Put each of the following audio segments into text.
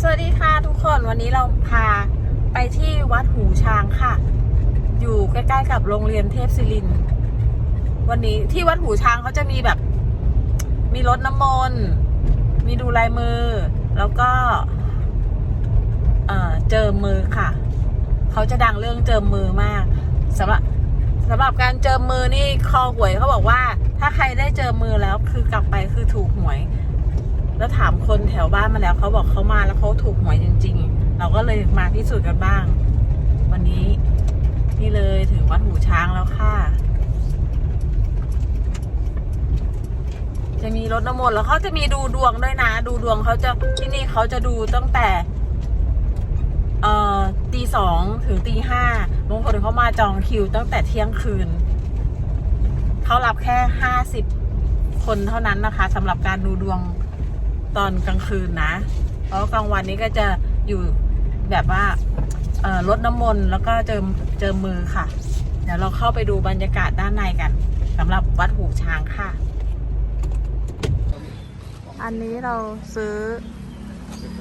สวัสดีค่ะทุกคนวันนี้เราพาไปที่วัดหูช้างค่ะ อยู่ใกล้ๆกับโรงเรียนเทพศิรินวันนี้ที่วัดหูช้างเขาจะมีแบบ มีรถน้ำมนต์มีดูลายมือ แล้วก็ เอ่อเจิมมือค่ะ เขาจะดังเรื่องเจิมมือมากสำหรับสำหรับการเจิมมือนี่คอหวยเขาบอกว่า ถ้าใครได้เจิมมือแล้วคือกลับไปคือถูกหวย แล้วถามคนแถวบ้านมาแล้วเขาบอกเขามาแล้วเขาถูกหวยจริง ๆ เราก็เลยมาพิสูจน์กันบ้าง วันนี้นี่เลยถึงวัดหูช้างแล้วค่ะ จะมีรถน้ำมนต์แล้วเขาจะมีดูดวงด้วยนะ ดูดวงเขาจะที่นี่เขาจะดูตั้งแต่ เอ่อตีสองถึงตีห้าบางคนเขามาจองคิวตั้งแต่เที่ยงคืนเขารับแค่ห้าสิบคนเท่านั้นนะคะสำหรับการดูดวง ตอนกลางคืนนะ เพราะกลางวันนี้ก็จะอยู่แบบว่าลดน้ำมนต์แล้วก็เจิมเจิมมือค่ะ เดี๋ยวเราเข้าไปดูบรรยากาศด้านในกันสำหรับวัดหูช้างค่ะ อันนี้เราซื้อ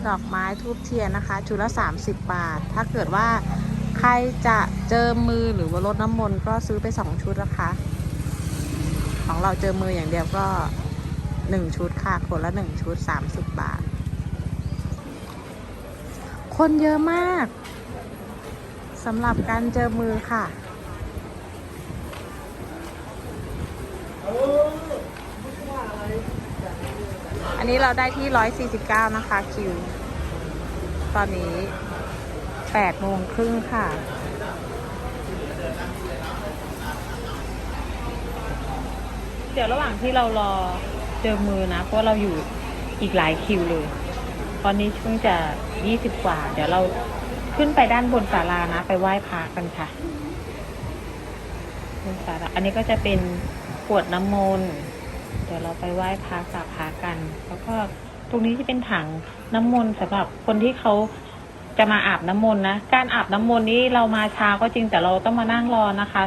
ดอกไม้ทูบเทียนนะคะ ชุดละ 30 บาท ถ้าเกิดว่าใครจะเจอมือหรือว่ารดน้ำมนต์ก็ซื้อไป 2 ชุดนะคะ ของเราเจอมืออย่างเดียวก็ 1ชุดค่ะ คนละ1ชุด30บบาท คนเยอะมากสำหรับการเจอมือค่ะ อันนี้เราได้ที่149นะคะคิว ตอนนี้8โมงครึ่งค่ะเดี๋ยวระหว่างที่เรารอ เจอมือนะ เพราะเราอยู่อีกหลายคิวเลย ตอนนี้เพิ่งจะ20กว่า เดี๋ยวเราขึ้นไปด้านบนศาลานะ ไปไหว้พระกันค่ะบนศาลาอันนี้ก็จะเป็นกวดน้ำมนต์เดี๋ยวเราไปไหว้พระกราพระกัน แล้วก็ตรงนี้จะเป็นถังน้ำมนต์สำหรับคนที่เขาจะมาอาบน้ำมนต์นะ การอาบน้ำมนต์นี้เรามาช้าก็จริงแต่เราต้องมานั่งรอนะคะ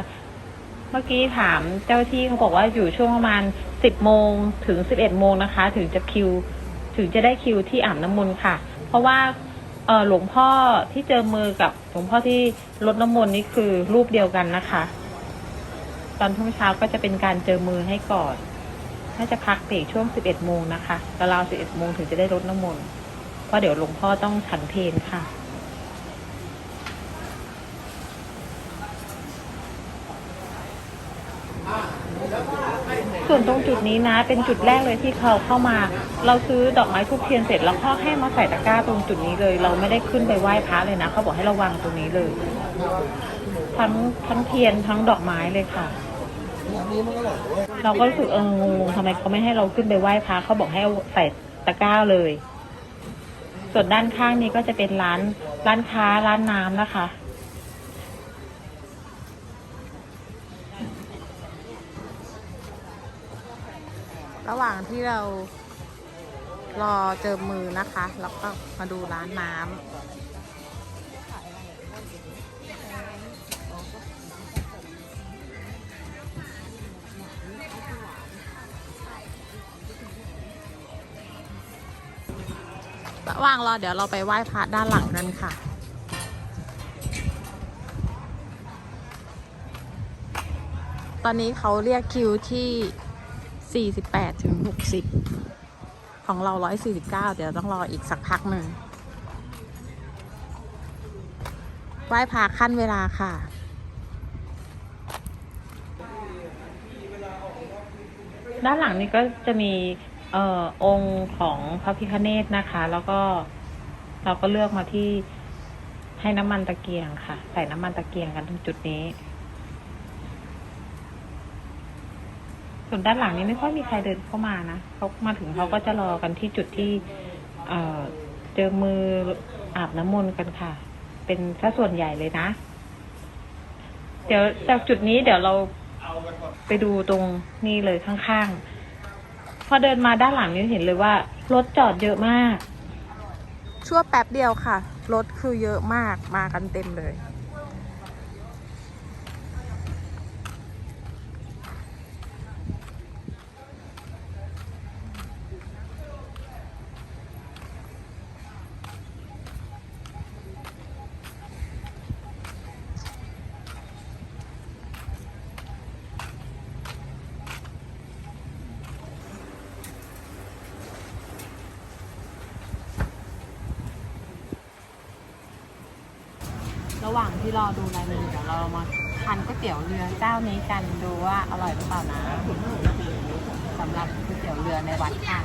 เมื่อกี้ถามเจ้าที่เขาบอกว่าอยู่ช่วงประมาณ สิบโมงถึงสิบเอ็ดโมงนะคะ ถึงจะคิว ถึงจะได้คิวที่อาบน้ำมนต์ค่ะ เพราะว่าหลวงพ่อที่เจอมือกับหลวงพ่อที่รดน้ำมนต์นี่คือรูปเดียวกันนะคะ ตอนช่งเช้าก็จะเป็นการเจอมือให้ก่อนน่าจะพักเบรกช่วง 11โมงนะคะราวๆ11โมงถึงจะได้รดน้ำมนต์เพราะเดี๋ยวหลวงพ่อต้องฉันเพลค่ะ ส่วนตรงจุดนี้นะ เป็นจุดแรกเลยที่เขาเข้ามา เราซื้อดอกไม้ทุกเทียนเสร็จแล้วก็ให้มาใส่ตะกร้าตรงจุดนี้เลย เราไม่ได้ขึ้นไปไหว้พระเลยนะ เขาบอกให้ระวังตรงนี้เลย ทั้งทั้งเทียนทั้งดอกไม้เลยค่ะ เราก็รู้สึกเอองงทำไมเขาไม่ให้เราขึ้นไปไหว้พระเขาบอกให้ใส่ตะกร้าเลย ส่วนด้านข้างนี้ก็จะเป็นร้านร้านค้าร้านน้ำนะคะ ระหว่างที่เรารอเจอมือนะคะ แล้วก็มาดูร้านน้ำระหว่างรอเดี๋ยวเราไปไหว้พระด้านหลังกันค่ะตอนนี้เขาเรียกคิวที่ 48ถึง60 ของเรา 149 เดี๋ยวต้องรออีกสักพักหนึ่งไหว้พระขั้นเวลาค่ะ ด้านหลังนี้ก็จะมีเอ่อองค์ของพระพิฆเนศนะคะ แล้วก็เราก็เลือกมาที่ให้น้ำมันตะเกียงค่ะ ใส่น้ำมันตะเกียงกันตรงจุดนี้ ส่วนด้านหลังนี้ไม่ค่อยมีใครเดินเข้ามานะเขามาถึงเขาก็จะรอกันที่จุดที่เออเจอมืออาบน้ำมนต์กันค่ะ เป็นสัส่วนใหญ่เลยนะ เดี๋ยวจากจุดนี้เดี๋ยวเราไปดูตรงนี้เลยข้างๆ พอเดินมาด้านหลังนี้เห็นเลยว่า รถจอดเยอะมาก ชั่วแป๊บเดียวค่ะ รถคือเยอะมากมากันเต็มเลย ระหว่างที่รอดูรายมนูเดี๋ยวเรามาทานก๋วยเตี๋ยวเรือเจ้านี้กันดูว่าอร่อยหรือเปล่านะสำหรับก๋วยเตี๋ยวเรือในวัดค่ะ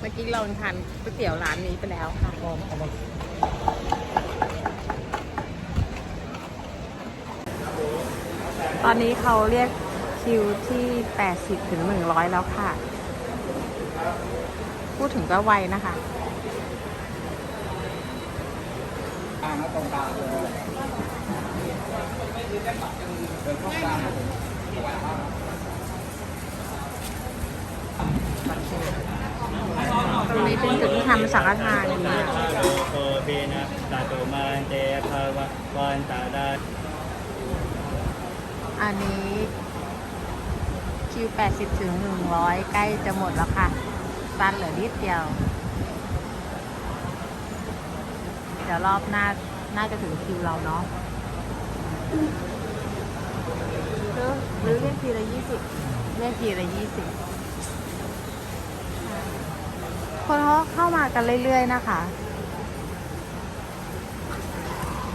เมื่อกี้เราทานก๋วยเตี๋ยวร้านนี้ไปแล้วค่ะ ตอนนี้เขาเรียกคิวที่ 80ถึง100 แล้วค่ะ พูดถึงก็ไวนะคะตรงนี้เป็นจุดที่ทำสังฆทานค่ะโอเบนะตาโตมันเตภาวะวันตาดา อันนี้คิว80ถึง100 ใกล้จะหมดแล้วค่ะสั้นเหลือนิดเดียว เดี๋ยวรอบหน้า น่าจะถึงคิวเราเนาะหรือหรือเรียกทีละยี่สิบเรียกทีละยี่สิบคนเขาเข้ามากันเรื่อยๆนะคะ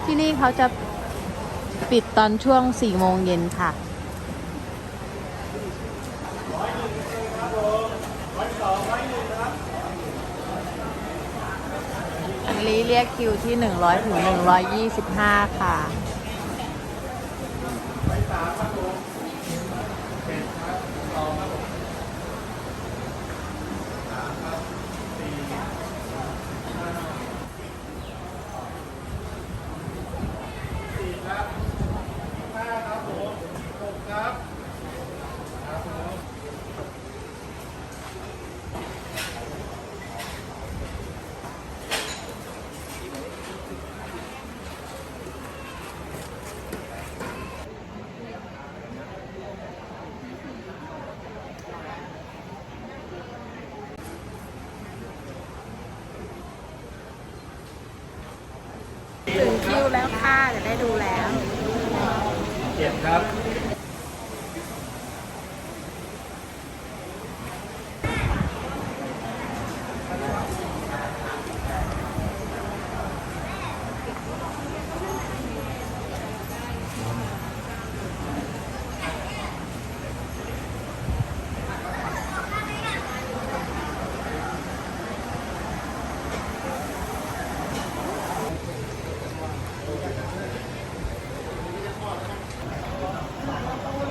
ที่นี่เขาจะ ปิดตอนช่วงสี่โมงเย็นค่ะ อันนี้เรียกคิวที่ 100 ถึง 125 ค่ะ ถึง ค่ะจะได้ดูแล้วเก็บครับ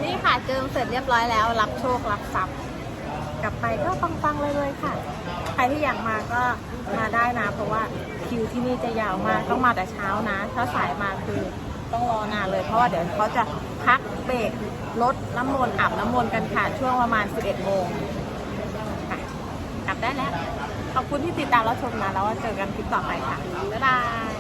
นี่ค่ะ เจิมเสร็จเรียบร้อยแล้ว รับโชครับทรัพย์กลับไปก็ปังๆเลยเลยค่ะ ใครที่อยากมาก็มาได้นะ เพราะว่าคิวที่นี่จะยาวมากต้องมาแต่เช้านะ ถ้าสายมาคือต้องรอนานเลย เพราะว่าเดี๋ยวเขาจะพักเบรกลดน้ำมนต์อาบน้ำมนต์กันค่ะ ช่วงประมาณ 11 โมงค่ะกลับได้แล้ว ขอบคุณที่ติดตามรับชมนะ แล้วว่าเจอกันคลิปต่อไปค่ะ บ๊ายบาย